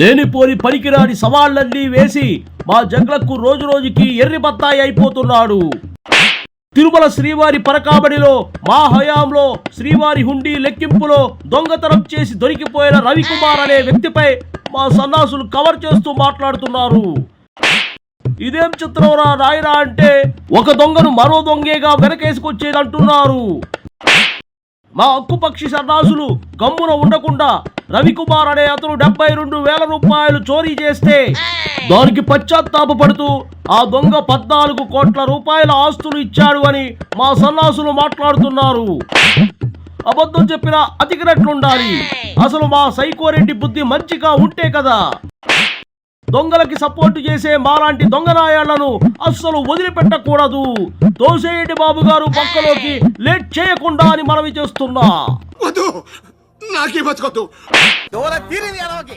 లేనిపోని పనికిరాని సవాళ్ళన్నీ వేసి మా జగ్లకు రోజు రోజుకి ఎర్రి బత్తాయి అయిపోతున్నాడు. తిరుమల శ్రీవారి పరకాబడిలో మా హయాంలో శ్రీవారి హుండీ లెక్కింపులో దొంగతనం చేసి దొరికిపోయిన రవికుమార్ అనే వ్యక్తిపై మా సన్నాసులు కవర్ చేస్తూ మాట్లాడుతున్నారు. ఇదేం చిత్రంరా నాయనా అంటే ఒక దొంగను మరో దొంగేగా వెనకేసుకొచ్చేది అంటున్నారు మా హక్కుపక్షి సన్నాసులు గమ్మున ఉండకుండా రవికుమార్ అనే అతను డెబ్బై రెండు వేల రూపాయలు చోరీ చేస్తే దానికి పశ్చాత్తాపపడుతూ ఆ దొంగ పద్నాలుగు కోట్ల రూపాయల ఆస్తులు ఇచ్చాడు అని మా సన్నాసులు మాట్లాడుతున్నారు. అబద్ధం చెప్పినా అతికినట్లుండాలి. అసలు మా సైకోరెడ్డి బుద్ధి మంచిగా ఉంటే కదా. దొంగలకి సపోర్టు చేసే మాలాంటి దొంగనాయాళ్ళను అస్సలు వదిలిపెట్టకూడదు. దోసేటి బాబు గారు పక్కలోకి లేట్ చేయకుండా అని మనవి చేస్తున్నా. నాకు బతకొద్దు? దూర తీరింది ఎలాగే